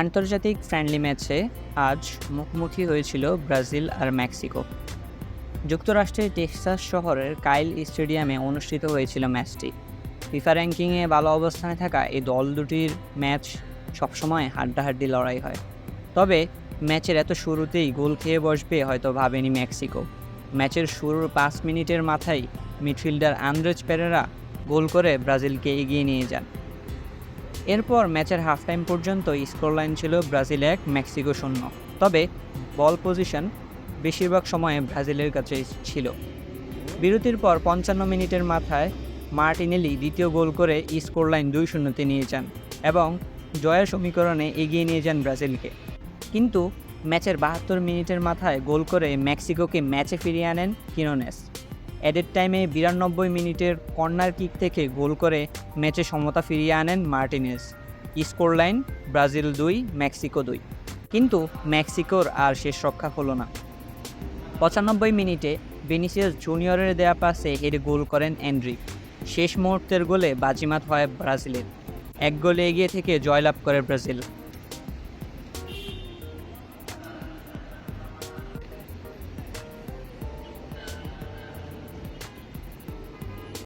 আন্তর্জাতিক ফ্রেন্ডলি ম্যাচে আজ মুখোমুখি হয়েছিল ব্রাজিল আর মেক্সিকো। যুক্তরাষ্ট্রের টেক্সাস শহরের কাইল স্টেডিয়ামে অনুষ্ঠিত হয়েছিল ম্যাচটি ফিফা র্যাঙ্কিংয়ে ভালো অবস্থানে থাকা এই দল দুটির ম্যাচ সবসময় হাড্ডাহাড্ডি লড়াই হয়। তবে ম্যাচের এত শুরুতেই গোল খেয়ে বসবে হয়তো ভাবেনি মেক্সিকো। ম্যাচের শুরুর পাঁচ মিনিটের মাথায় মিডফিল্ডার আন্দ্রেজ পেরেরা গোল করে ব্রাজিলকে এগিয়ে নিয়ে যান। এরপর ম্যাচের হাফ টাইম পর্যন্ত স্কোরলাইন ছিল ব্রাজিল এক, মেক্সিকো শূন্য। তবে বল পজিশন বেশিরভাগ সময়ে ব্রাজিলের কাছে ছিল। বিরতির পর পঞ্চান্ন মিনিটের মাথায় মার্টিনেলি দ্বিতীয় গোল করে স্কোরলাইন দুই শূন্যতে নিয়ে যান এবং জয়ের সমীকরণে এগিয়ে নিয়ে যান ব্রাজিলকে। কিন্তু ম্যাচের বাহাত্তর মিনিটের মাথায় গোল করে মেক্সিকোকে ম্যাচে ফিরিয়ে আনেন কিনোনেস। অ্যাডেড টাইমে বিরানব্বই মিনিটের কর্নার কিক থেকে গোল করে ম্যাচে সমতা ফিরিয়ে আনেন মার্টিনেস। স্কোর লাইন, ব্রাজিল দুই, মেক্সিকো দুই। কিন্তু মেক্সিকোর আর শেষ রক্ষা হলো না। পঁচানব্বই মিনিটে বেনিসিয়াস জুনিয়রের দেয়া পাসে হেরে গোল করেন এন্ড্রিক শেষ মুহূর্তের গোলে বাজিমাত হয় ব্রাজিলের। এক গোলে এগিয়ে থেকে জয়লাভ করে ব্রাজিল।